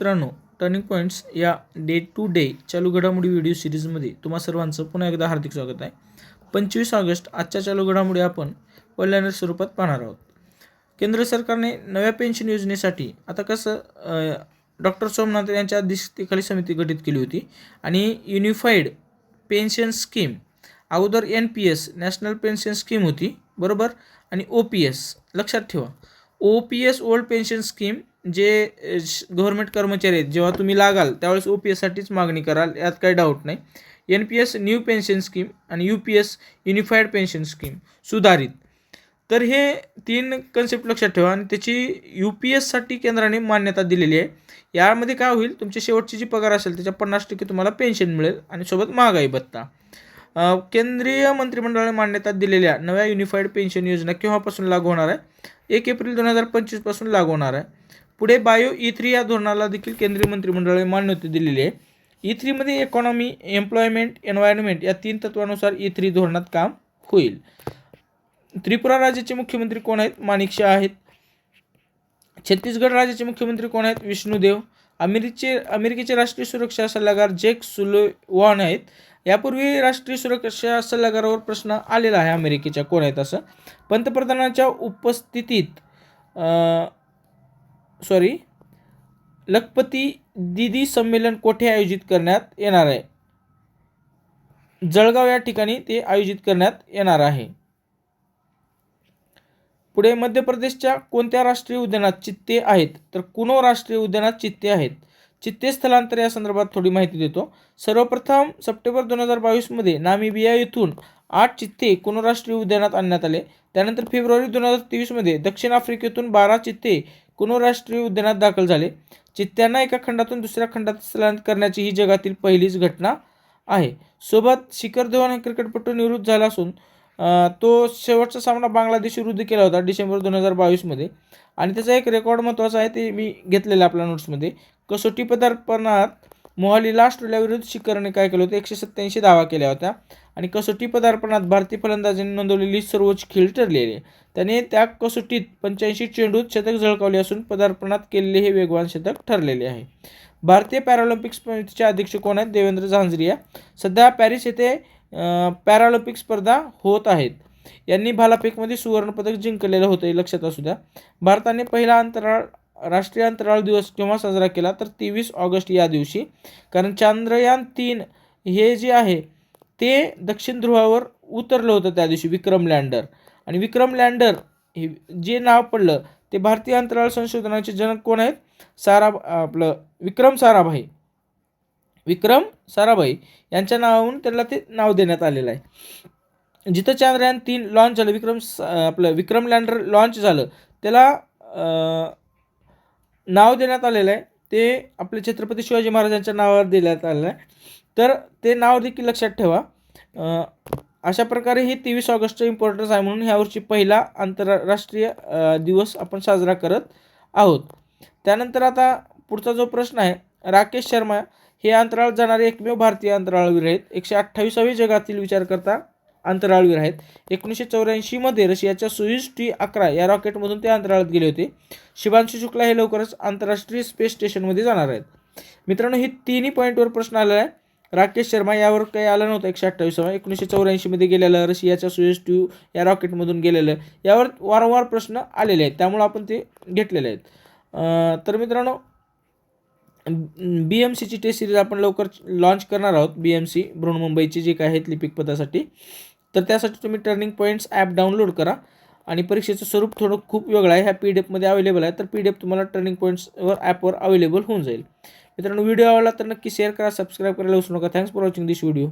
मित्रांनो turning points या day to day चालू घडामोडी व्हिडिओ सिरीजमध्ये तुम्हा सर्वांचं पुन्हा एकदा हार्दिक स्वागत आहे. पंचवीस ऑगस्ट आजच्या चालू घडामोडी आपण पहिल्यांदा स्वरूपात पाहणार आहोत. केंद्र सरकारने नव्या पेन्शन योजनेसाठी आता कसं डॉक्टर सोमनाथ यांच्या अध्यक्षतेखाली समिती गठीत केली होती आणि युनिफाईड पेन्शन स्कीम अगोदर N P S national pension scheme होती बरोबर? आणि ओ पी एस लक्षात ठेवा. O P S old pension scheme जे गव्हर्मेंट कर्मचारी आहेत जेव्हा तुम्ही लागाल त्यावेळेस ओ पी एससाठीच मागणी कराल यात काही डाऊट नाही. N P S new pension scheme आणि U P S unified pension scheme सुधारित. तर हे तीन कन्सेप्ट लक्षात ठेवा आणि त्याची यू पी एससाठी केंद्राने मान्यता दिलेली आहे. यामध्ये काय होईल तुमची शेवटची जी पगार असेल त्याच्या पन्नास टक्के तुम्हाला पेन्शन मिळेल आणि सोबत महागाई भत्ता. केंद्रीय मंत्रिमंडळाने मान्यता दिलेल्या नव्या युनिफाईड पेन्शन योजना केव्हापासून लागू होणार आहे? एक एप्रिल दोन हजार पंचवीसपासून लागू होणार आहे. पुढे बायो ई थ्री या धोरणाला देखील केंद्रीय मंत्रिमंडळाने मान्यता दिलेली आहे. ई थ्रीमध्ये इकॉनॉमी एम्प्लॉयमेंट एन्व्हायरमेंट या तीन तत्वानुसार ई थ्री धोरणात काम होईल. त्रिपुरा राज्याचे मुख्यमंत्री कोण आहेत? माणिक शाह आहेत. छत्तीसगड राज्याचे मुख्यमंत्री कोण आहेत? विष्णुदेव. अमेरिकेचे अमेरिकेचे राष्ट्रीय सुरक्षा सल्लागार जेक सुलोवान आहेत. यापूर्वी राष्ट्रीय सुरक्षा सल्लागारावर प्रश्न आलेला आहे. अमेरिकेच्या कोण आहेत असं? पंतप्रधानांच्या उपस्थितीत सॉरी लखपती दिदी संमेलन कोठे आयोजित करण्यात येणार आहे? जळगाव या ठिकाणी ते आयोजित करण्यात येणार आहे. पुढे मध्य प्रदेशच्या कोणत्या राष्ट्रीय उद्यानात चित्ते आहेत? तर कुनो राष्ट्रीय उद्यानात चित्ते आहेत. चित्ते स्थलांतर या संदर्भात थोडी माहिती देतो. सर्वप्रथम सप्टेंबर दोन हजार बावीसमध्ये नामिबिया येथून आठ चित्ते कुनो राष्ट्रीय उद्यानात आणण्यात आले. त्यानंतर फेब्रुवारी दोन हजार तेवीसमध्ये दक्षिण आफ्रिकेतून बारा चित्ते कुनो राष्ट्रीय उद्यानात दाखल झाले चित्त्यांना एका खंडातून दुसऱ्या खंडात स्थलांतर करण्याची ही जगातील पहिलीच घटना आहे. सोबत शिखर धवन हा क्रिकेटपटू निवृत्त झाला असून तो शेवटचा सामना बांगलादेश विरुद्ध केला होता डिसेंबर दोन हजार बावीसमध्ये आणि त्याचा एक रेकॉर्ड महत्त्वाचा आहे ते मी घेतलेलं आपल्या नोट्समध्ये. कसोटी पदार्पणात मोहालीला ऑस्ट्रेलियाविरुद्ध शिखरने काय केलं होतं? एकशे सत्त्याऐंशी धावा केल्या होत्या. आणि कसोटी पदार्पणात भारतीय फलंदाजांनी नोंदवलेली सर्वोच्च खेळ ठरलेली. आहे त्याने त्या कसोटीत पंच्याऐंशी चेंडूत शतक झळकावले असून पदार्पणात केलेले हे वेगवान शतक ठरलेले आहे. भारतीय पॅरालिम्पिक समितीचे अध्यक्ष कोण आहेत? देवेंद्र झांझरिया. सध्या पॅरिस येथे पॅरालिम्पिक स्पर्धा होत आहेत. यांनी भालाफेकमध्ये सुवर्णपदक जिंकलेलं होतं हे लक्षात असू द्या. भारताने पहिला अंतराळ राष्ट्रीय अंतराळ दिवस केव्हा साजरा केला तर तेवीस ऑगस्ट या दिवशी. कारण चांद्रयान तीन हे जे आहे ते दक्षिण ध्रुवावर उतरलं होतं त्या दिवशी विक्रम लँडर. आणि विक्रम लँडर हे जे नाव पडलं ते भारतीय अंतराळ संशोधनाचे जनक कोण आहेत? सारा आपलं विक्रम साराभाई. विक्रम साराभाई यांच्या नावावरून त्याला ते नाव देण्यात आलेलं आहे. जिथं चांद्रयान तीन लॉन्च झालं विक्रम स- आपलं विक्रम लँडर लॉन्च झालं त्याला नाव देण्यात आलेलं आहे. ते आपले छत्रपती शिवाजी महाराजांच्या नावावर देण्यात आलेलं आहे. तर ते नाव देखील लक्षात ठेवा. अशा प्रकारे हे तेवीस ऑगस्टचं इम्पॉर्टन्स आहे म्हणून ह्यावर्षी पहिला आंतरराष्ट्रीय दिवस आपण साजरा करत आहोत. त्यानंतर आता पुढचा जो प्रश्न आहे राकेश शर्मा हे अंतराळ जाणारे एकमेव भारतीय अंतराळवीर आहेत. एकशे अठ्ठावीसावे जगातील विचार करता अंतराळवीर आहेत. एकोणीसशे चौऱ्याऐंशीमध्ये रशियाच्या सोयुज टी अकरा या रॉकेटमधून ते अंतराळात गेले होते. शिवांशू शुक्ला हे लवकरच आंतरराष्ट्रीय स्पेस स्टेशनमध्ये जाणार आहेत. मित्रांनो हे तिन्ही पॉईंटवर प्रश्न आलेला आहे. राकेश शर्मा यावर काही आलं नव्हतं एकशे अठ्ठावीसावा एकोणीसशे चौऱ्याऐंशीमध्ये गेलेलं रशियाच्या सुएस टू या रॉकेटमधून गेलेलं यावर वारंवार प्रश्न आलेले आहेत. त्यामुळे आपण ते घेतलेले आहेत. तर मित्रांनो बी एम सीची टेस्ट सिरीज आपण लवकर लॉन्च करणार आहोत. बी एम सी बृहन्मुंबईची जे काय आहेत लिपिक पदासाठी. तर त्यासाठी तुम्ही टर्निंग पॉईंट्स ॲप डाउनलोड करा. आणि परीक्षेचं स्वरूप थोडं खूप वेगळं आहे. ह्या पी डी एफमध्ये अवेलेबल आहे. तर पी डी एफ तुम्हाला टर्निंग पॉईंट्सवर ॲपवर अवेलेबल होऊन जाईल. मित्रांनो व्हिडिओ आवडला तर नक्की शेअर करा सबस्क्राईब करायला विसरू नका. Thanks for watching this video